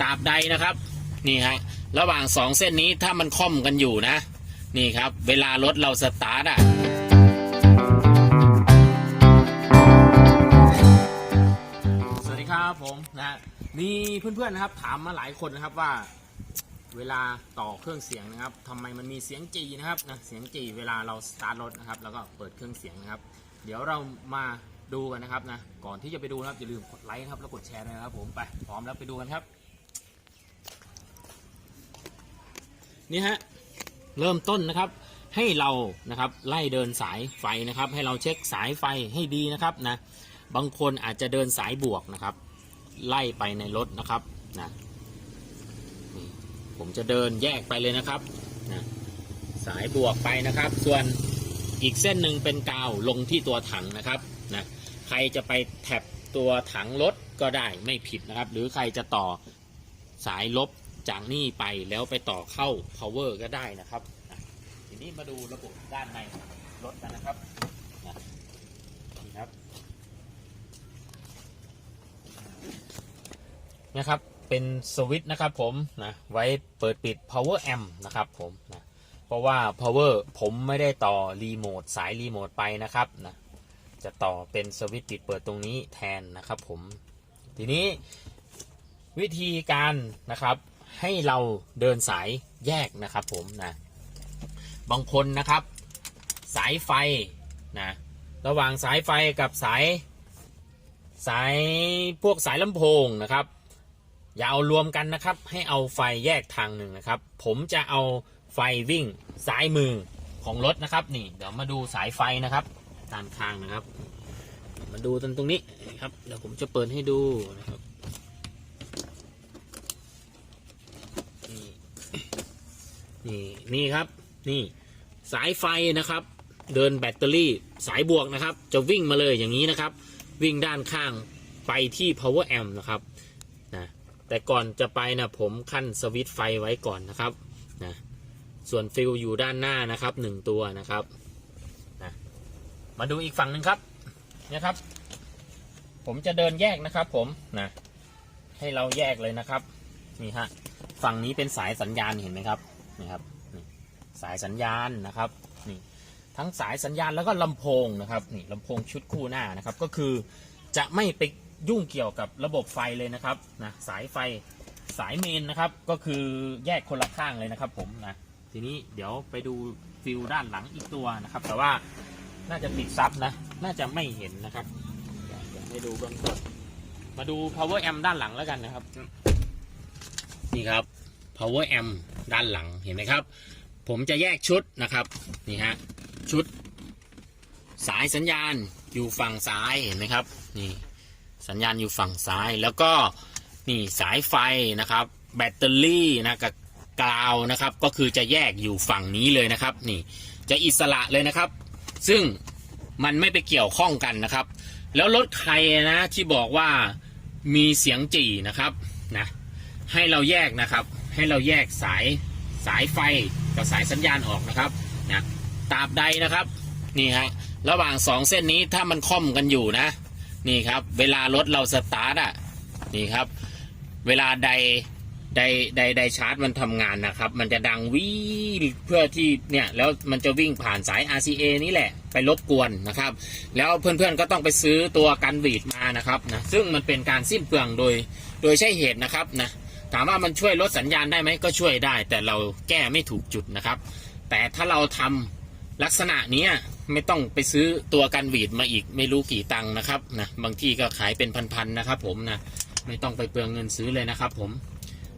ตราบใดนะครับ นี่ฮะระหว่างสองเส้นนี้ถ้ามันค่อมกันอยู่นะ นี่ครับ เวลารถเราสตาร์ทอะสวัสดีครับผมนะมีเพื่อนๆนะครับ ถามมาหลายคนนะครับว่า เวลาต่อเครื่องเสียงนะครับทำไมมันมีเสียงจีนะครับนะเสียงจีเวลาเราสตาร์ทรถนะครับ แล้วก็เปิดเครื่องเสียงนะครับ เดี๋ยวเรามาดูกันนะครับนะก่อนที่จะไปดูนะครับอย่าลืมกดไลค์ครับแล้วกดแชร์นะครับผมไปพร้อมแล้วไปดูกันครับ นี่ฮะเริ่มต้นนะครับให้เรานะครับไล่เดินสายไฟนะครับ ให้เราเช็คสายไฟให้ดีนะครับนะบางคนอาจจะเดินสายบวกนะครับ ไล่ไปในรถนะครับนะผมจะเดินแยกไปเลยนะครับนะสายบวกไปนะครับ ส่วนอีกเส้นหนึ่งเป็นกาวลงที่ตัวถังนะครับนะใครจะไปแท็บตัวถังรถก็ได้ไม่ผิดนะครับ หรือใครจะต่อสายลบ จากนี่ไปแล้วไปต่อเข้า power ก็ได้นะครับ ทีนี้มาดูระบบด้านในรถกันนะครับนะนี่ครับนะครับ เป็นสวิตช์นะครับผมนะไว้เปิดปิด power amp นะครับผมนะเพราะว่า power ผมไม่ได้ต่อรีโมทสายรีโมทไปนะครับนะจะต่อเป็นสวิตช์ปิดเปิดตรงนี้แทนนะครับผม ทีนี้วิธีการนะครับ ให้เราเดินสายแยกนะครับผมนะบางคนนะครับ สายไฟนะระหว่างสายไฟกับสาย สายพวกสายลำโพงนะครับ อย่าเอารวมกันนะครับ ให้เอาไฟแยกทางหนึ่งนะครับ ผมจะเอาไฟวิ่งซ้ายมือของรถนะครับนี่เดี๋ยวมาดูสายไฟนะครับตามทางนะครับ มาดูตรงตรงนี้นะครับเดี๋ยวผมจะเปิดให้ดูนะครับ นี่นี่ครับ นี่สายไฟนะครับ เดินแบตเตอรี่สายบวกนะครับ จะวิ่งมาเลยอย่างนี้นะครับ วิ่งด้านข้างไปที่ power amp นะครับนะแต่ก่อนจะไปนะผมขั้นสวิตไฟไว้ก่อนนะครับนะส่วนฟิลอยู่ด้านหน้านะครับหนึ่งตัวนะครับนะมาดูอีกฝั่งหนึ่งครับนะครับ ผมจะเดินแยกนะครับผมนะให้เราแยกเลยนะครับนี่ฮะฝั่งนี้เป็นสายสัญญาณเห็นไหมครับ นี่ครับนี่สายสัญญาณนะครับนี่ทั้งสายสัญญาณแล้วก็ลำโพงนะครับนี่ลำโพงชุดคู่หน้านะครับก็คือจะไม่ไปยุ่งเกี่ยวกับระบบไฟเลยนะครับนะสายไฟสายเมนนะครับก็คือแยกคนละข้างเลยนะครับผมนะทีนี้เดี๋ยวไปดูฟิลด้านหลังอีกตัวนะครับ แต่ว่าน่าจะติดซับนะ น่าจะไม่เห็นนะครับเดี๋ยวเดี๋ยวให้ดูเบื้องต้นมาดู power amp ด้านหลังแล้วกันนะครับ นี่ครับ power amp ด้านหลังเห็นไหมครับ ผมจะแยกชุดนะครับนี่ฮะชุด สายสัญญาณอยู่ฝั่งซ้ายเห็นไหมครับนี่สัญญาณอยู่ฝั่งซ้ายแล้วก็นี่สายไฟนะครับ แบตเตอรี่นะกับกาวนะครับ ก็คือจะแยกอยู่ฝั่งนี้เลยนะครับ นี่จะอิสระเลยนะครับ ซึ่งมันไม่ไปเกี่ยวข้องกันนะครับ แล้วรถใครนะที่บอกว่ามีเสียงจี่นะครับนะให้เราแยกนะครับ ให้เราแยกสายสายไฟกับสายสัญญาณออกนะครับนะตราบใดนะครับนี่ฮะระหว่างสองเส้นนี้ถ้ามันค่อมกันอยู่นะ นี่ครับ เวลารถเราสตาร์ทอะนี่ครับ เวลาใดใดใดใดชาร์จมันทำงานนะครับ มันจะดังวิเพื่อที่เนี่ยแล้วมันจะวิ่งผ่านสาย RCA นี่แหละไปรบกวนนะครับ แล้วเพื่อนๆก็ต้องไปซื้อตัวกันหวีดมานะครับนะซึ่งมันเป็นการสิ้นเปลืองโดยโดยใช่เหตุนะครับนะ ถามว่ามันช่วยลดสัญญาณได้ไหมก็ช่วยได้ แต่เราแก้ไม่ถูกจุดนะครับ แต่ถ้าเราทำลักษณะนี้ไม่ต้องไปซื้อตัวกันหวีดมาอีกไม่รู้กี่ตังค์นะครับนะบางที่ก็ขายเป็นพันๆนะครับ ผมนะไม่ต้องไปเปลืองเงินซื้อเลยนะครับ ผม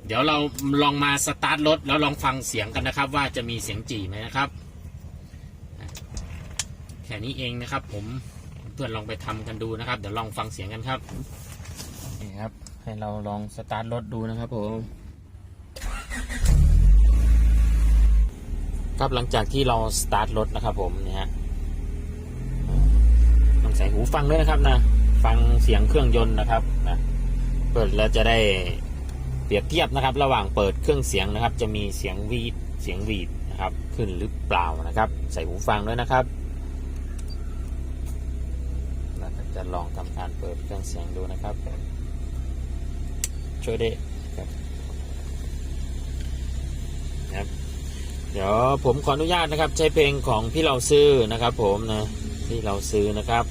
เดี๋ยวเราลองมาสตาร์ทรถแล้วลองฟังเสียงกันนะครับ ว่าจะมีเสียงจี่ไหมนะครับแค่นี้เองนะครับ ผมเพื่อนลองไปทำกันดูนะครับ เดี๋ยวลองฟังเสียงกันครับ ให้เราลองสตาร์ทรถดูนะครับผมครับหลังจากที่เราสตาร์ทรถนะครับผมเนี่ยฮะต้องใส่หูฟังด้วยนะครับนะฟังเสียงเครื่องยนต์นะครับนะเปิดแล้วจะได้เปรียบเทียบนะครับ ระหว่างเปิดเครื่องเสียงนะครับ จะมีเสียงวีดเสียงวีดนะครับ ขึ้นหรือเปล่านะครับ ใส่หูฟังด้วยนะครับเราจะลองทำการเปิดเครื่องเสียงดูนะครับ ช่วยได้ครับครับเดี๋ยวผมขออนุญาตนะครับ ใช้เพลงของพี่เราซื้อนะครับ ผมนะพี่เราซื้อนะครับ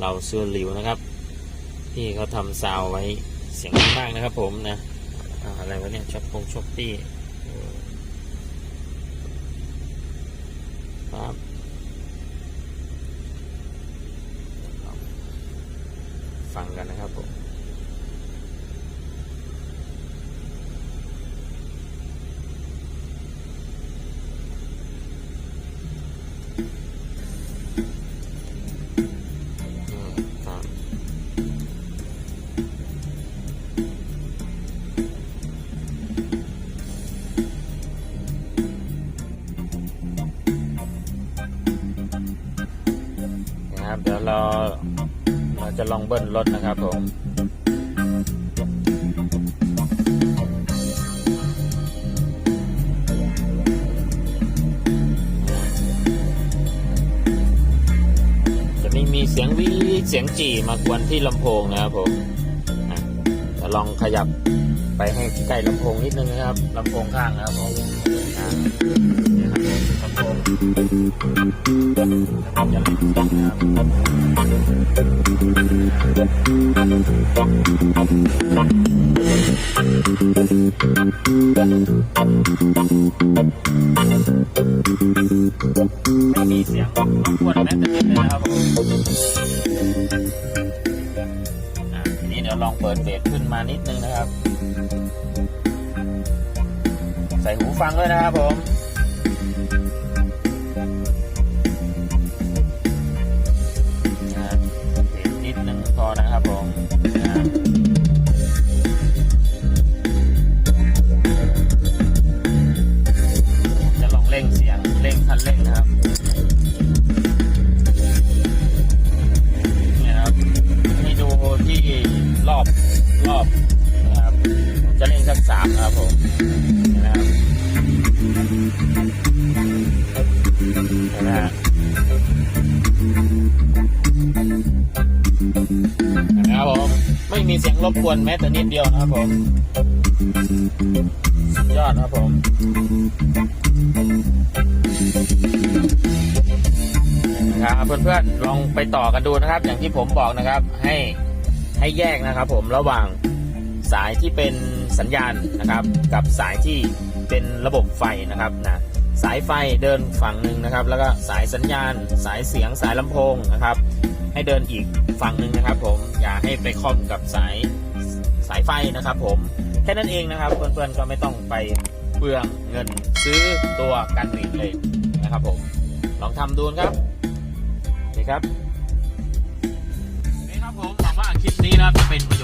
เราซื้อหลิวนะครับที่เขาทำซาวไว้เสียงดีมากนะครับ ผมนะอ่าอะไรวะเนี่ยช็อปปงช็อปปี้เออครับฟังกันนะครับผม จะลองเบิ้ลรถนะครับผมจะไม่มีเสียงวีเสียงจี่มากวนที่ลำโพงนะครับผมจะลองขยับไปให้ใกล้ลำโพงนิดนึงนะครับลำโพงข้างนะครับผม ไม่มีเสียงรบกวนแม้แต่นิดเลยนะครับผมอะทีนี้เดี๋ยวลองเปิดเบสขึ้นมานิดนึงนะครับ ใส่หูฟังด้วยนะครับผม สียงรบกวนแม้แต่นิดเดียวนะครับผมสุดยอดครับผมนะครับเพื่อนๆลองไปต่อกันดูนะครับ อย่างที่ผมบอกนะครับ ให้ให้แยกนะครับ ผมระหว่างสายที่เป็นสัญญาณนะครับ กับสายที่เป็นระบบไฟนะครับนะสายไฟเดินฝั่งหนึ่งนะครับ แล้วก็สายสัญญาณ สายเสียงสายลำโพงนะครับ ให้เดินอีกฝั่งหนึ่งนะครับ ผมอย่าให้ไปคล้อมกับสายสายไฟนะครับ ผมแค่นั้นเองนะครับเพื่อนๆก็ไม่ต้องไปเปลืองเงินซื้อตัวกันหนีบเลยนะครับ ผมลองทำดูครับนี่ครับนี่ครับผมหวังว่าคลิปนี้นะจะเป็นประโยชน์